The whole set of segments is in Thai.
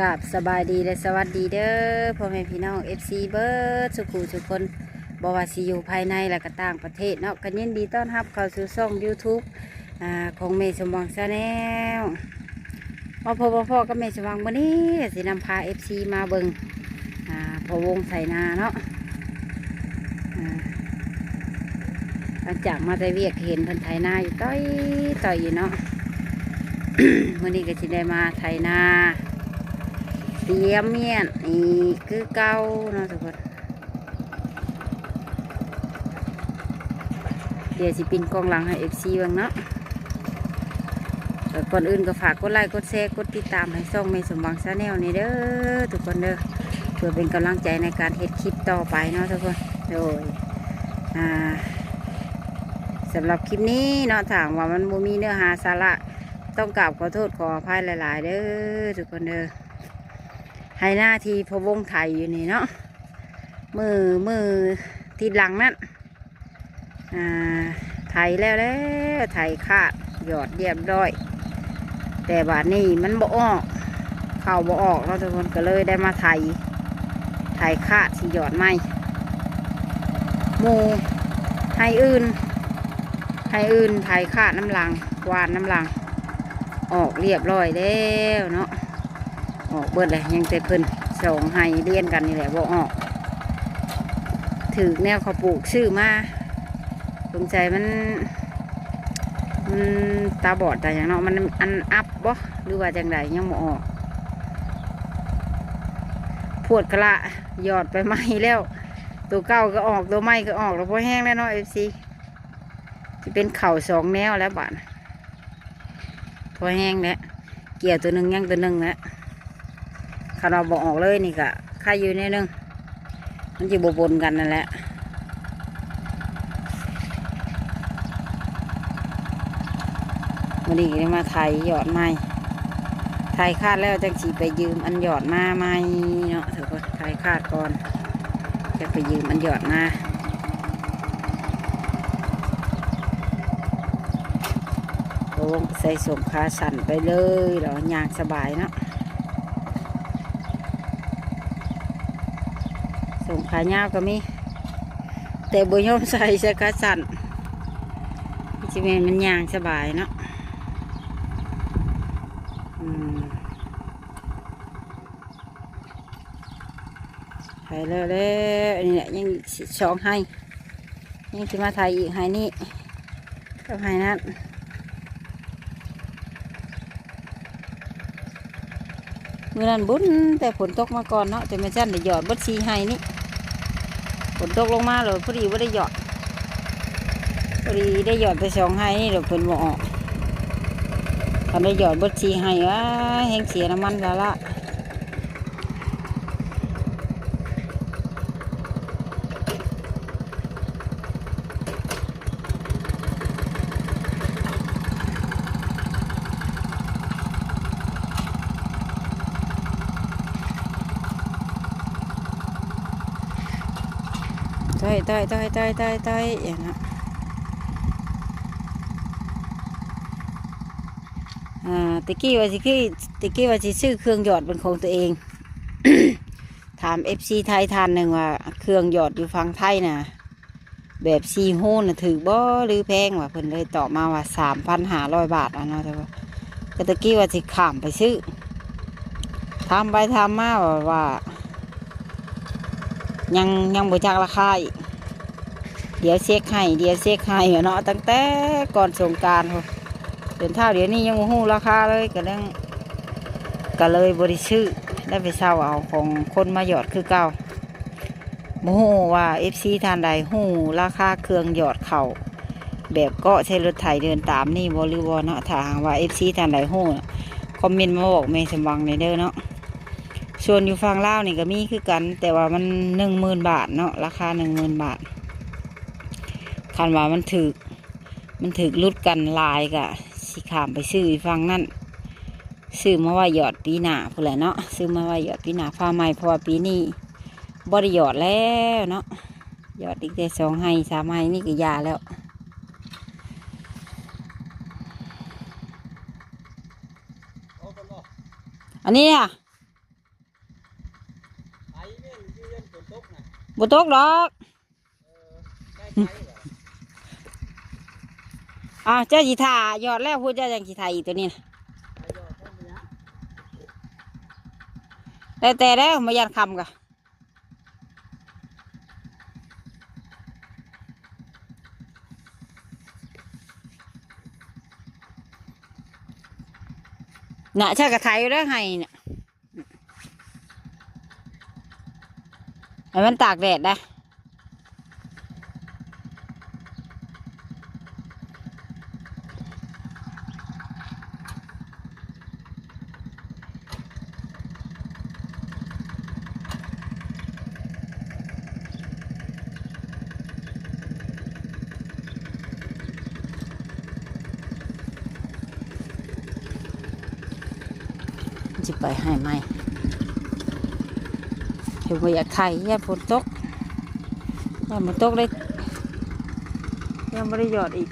กับสบายดีและสวัสดีเด้อพ่อแม่พี่น้อง FC เบิร์ดสุขุสุกคนบว่าสิอยู่ภายในและก็ต่างประเทศเนาะกันยินดีต้อนรับเข้าสู่ช่อง YouTube อ่าของเมย์สมบังชาแนลมาพบมาพ่อกับเมย์สมบังวันนี้สินำพา FC มาเบิงอ่าพอวงใส่นาเนาะอ่าหลังจากมาได้เวียกเห็นพันไถนาอยู่ต้อยต่อยอยู่เนาะวันนี้ก็จะได้มาไถนา เตรียมเมียนนี่คือเก่าเนาะทุกคนเดี๋ยวสิปินกองหลังให้เอฟซีบ้างเนาะก่อนอื่นก็ฝากกดไลค์กดแชร์กดติดตามให้ช่องเมย์สมบังชาแนลนี่เด้อทุกคนเด้อเพื่อเป็นกำลังใจในการเฮ็ดคลิปต่อไปเนาะทุกคนโดยอ่าสำหรับคลิปนี้เนาะถามว่ามันบ่มีเนื้อหาสาระต้องกราบขอโทษขออภัยหลาย ๆ เด้อทุกคนเด้อ ให้หน้าที่พวงไทยอยู่นี่เนาะมือมือที่หลังนั่นอ่าไทยแล้วแล้วไทยขาดหยอดเรียบร้อย แต่บาดนี้มันบ่ออกเข่าบ่ออกเราทุกคนก็เลยได้มาไทยไทยขาดที่หยอดไม่หมูให้อื่นให้อื่นไทยขาดน้ำลังวานน้ำลัง ออกเรียบร้อยแล้วเนาะ ออกเบิดเลยยังแต่เพิ่นสองให้เรียนกันนี่แหละบ่ออก ถือแนวเขาปลูกชื่อมาสงใจมันมันตาบอดแต่อย่างเนาะมันอันอัพบ่หรือว่าจังใดยังบ่ออกพวดกระละหยอดไปไหมแล้ว ตัวเก่าก็ออกตัวใหม่ก็ออกแล้วพอแห้งแล้วเนาะเอฟซีจะเป็นเข่าสองแนวแล้วบ้าดพอแห้งแล้วเกี่ยวตัวหนึ่งยังตัวหนึ่งแล้ว ถ้าเราบอกออกเลยนี่ก็ค่ายู่ในหนึง มันจะบบนกันนั่นแหละวันนี้ก็ได้มาไทยหยอดไม้ไทยคาดแล้วจังสีไปยืมอันหยอดมาไหมเนาะเถอะก่อนไทยคาดก่อน จะไปยืมอันหยอดมาโอ้ใส่สมขาสั่นไปเลยเหรอย่างสบายเนาะ สมขาเงาวก็มี แต่บุยอมใส่ใส่ขาสั่นจิเมนมันยางสบายเนาะไทยแล้วแล้วอันนี้แหละยังสองให้ยังจะมาไทยอีกให้นี่กับให้นั้นเมื่อนั้นบุญแต่ฝนตกมาก่อนเนาะแต่ไม่จันได้หยอดบดซีให้นี่ นตกลงมาเลยพอดีว่าได้หยอดพอดีได้หยอดไปสองให้นี่เดี๋ยวเพิ่นบ่ออกถ้าได้หยอดบดชีให้ว่าแห้งเสียน้ำมันแล้วละ อยต้อยต้อยต้อยต้อยต้อยอย่างนั้นอ่าตะกี้ว่าสิคือตะกี้ว่าสิซื้อเครื่องหยอดเป็นของตัวเอง ถามเอฟซีไทยทานหนึ่งว่า เครื่องหยอดอยู่ฝั่งไทยน่ะแบบซีโฮน่ะถือบ่หรือแพงว่าเพิ่นเลยตอบมาว่าสามพันห้าร้อยบาทอะเนาะแต่ว่าก็ตะกี้ว่าสิข้ามไปซื้อทำไปทำมาว่าว่า ยังยังบ่จักราคาอีก เดี๋ยวเช็คให้ เดี๋ยวเช็คให้เนาะตั้งแต่ก่อนสงกรารเดินเท่าเดี๋ยวนี้ยังบ่ฮู้ราคาเลยก็เลยก็เลยบริซื้อได้ไปเช่าเอาของคนมาหยอดคือเก่าบ่ฮู้ว่า FC ท่านใดฮู้ราคาเครื่องหยอดเข่าแบบก็ใช้รถไถเดินตามนี่บ่หรือเนาะถาหากว่า FC ท่านใดฮู้คอมเมนต์มาบอกแม่สมบังในเด้อเนาะส่วนอยู่ฝั่งลานี่ก็มีคือกัน แต่ว่ามันหนึ่งหมื่นบาทเนาะราคาหนึ่งหมื่นบาท คันว่ามันถึก มันถึกลุดกันลายกะสีขามไปซื้อฟังนั่นซื้อมาว่าหยอดปีหนาพูดเลยเนาะซื้อมาว่าหยอดปีหนาฟ้าใหม่พอปีนี้บริหยอดแล้วเนาะหยอดอีกแต่สองให้สามให้นี่ก็ยาแล้วอันนี้อะบุตกดอก อ่าเจ้าจีทายอดแล้วพูดเจ้าจังจีทาอีกตัวนี้นะแต่แต่แล้วมายันคำกะน่ะชากระไทยอยู่แล้วให้เนี่ยให้มันตากแดดได้ จะไปให้ไหมเห็นว่าอยากไทยแย่ฝนตกย่ฝนตกเลยยังไม่ได้หยอดอีก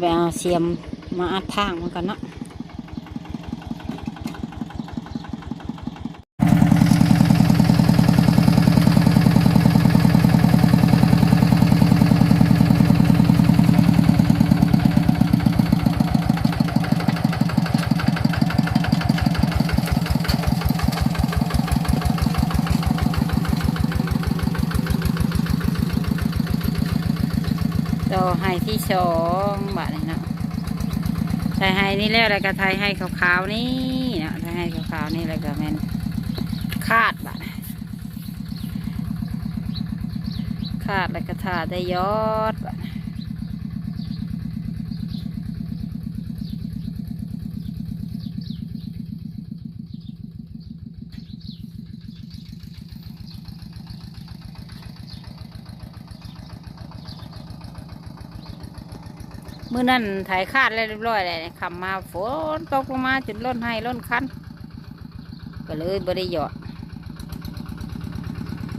ไปเอาเสียมมาอัดทางมันกันนะ อให้ที่สองบาทนี่เนาะไทยให้นี่แล้วแล้วก็ไทยให้ขาวๆนี่เนาะไทยให้ขาวๆนี่แล้วก็แมนคาดบาทคาดแล้วก็ทาได้ยอดบาท มื่อนั้นถ่ายคาดแล้วเรียบร้อยเลยขับมาฝนตกลงมาจนล้นให้ล้นคันก็เลยบริยอด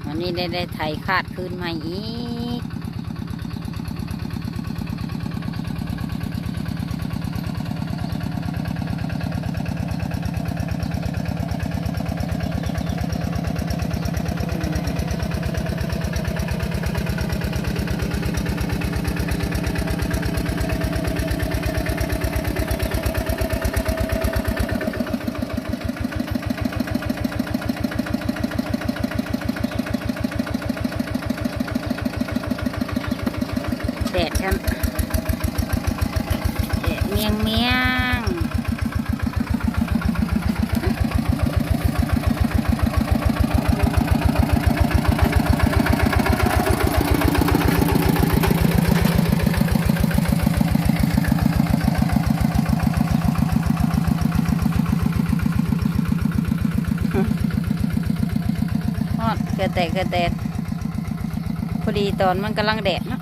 วันนี้ได้ได้ถ่ายคาดคืนมาอีก แดดครับแดดเมียงเมียง กระแตนพอดี ตอนมันกำลังแดดเนาะ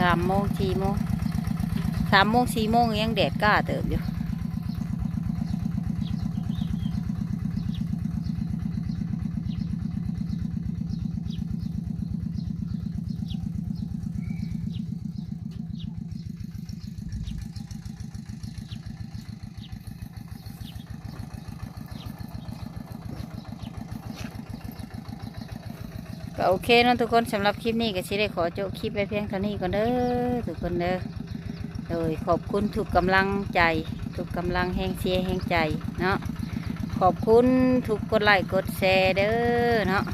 สามโมงสี่โมงสามโมงสี่โมงยังแดดกล้าเติบอยู่ ก็โอเคนะทุกคนสำหรับคลิปนี้ก็สิได้ขอจบคลิปไปเพียงเท่านี้ก่อนเด้อทุกคนเด้อโดยขอบคุณทุกกำลังใจ ทุกกำลังแห่งเชียร์แห่งใจเนาะขอบคุณทุกกดไลค์กดแชร์เด้อเนาะ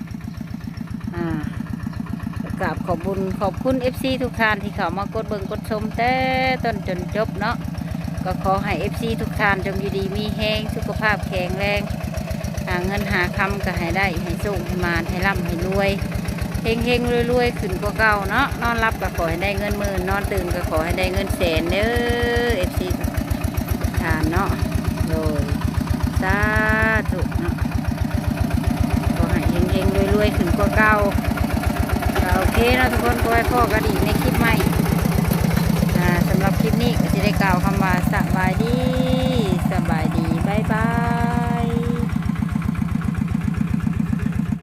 อ่ากราบขอบคุญขอบคุณ FC ทุกท่านที่เข้ามากดเบิ่งกดชมแต่ต้นจนจบเนาะก็ขอให้ FC ทุกท่านจงอยู่ดีมีแห้งสุขภาพแข็งแรงหาเงินหาคำก็ให้ได้ให้ส่งให้มานให้ร่ำให้รวย เฮงเฮงรวยๆขึ้นกว่าเก่าเนาะนอนรับก็ขอให้ได้เงินหมื่นนอนตื่นก็ขอให้ได้เงินแสนเด้อเอฟซีทานเนาะโดยสาธุเนาะขอให้เฮงเฮงรวยๆขึ้นกว่าเก่าโอเคนะทุกคนก็ให้พ่อกันอีกในคลิปใหม่สำหรับคลิปนี้ก็จะได้กล่าวคำว่าสบายดีสบายดีบายบาย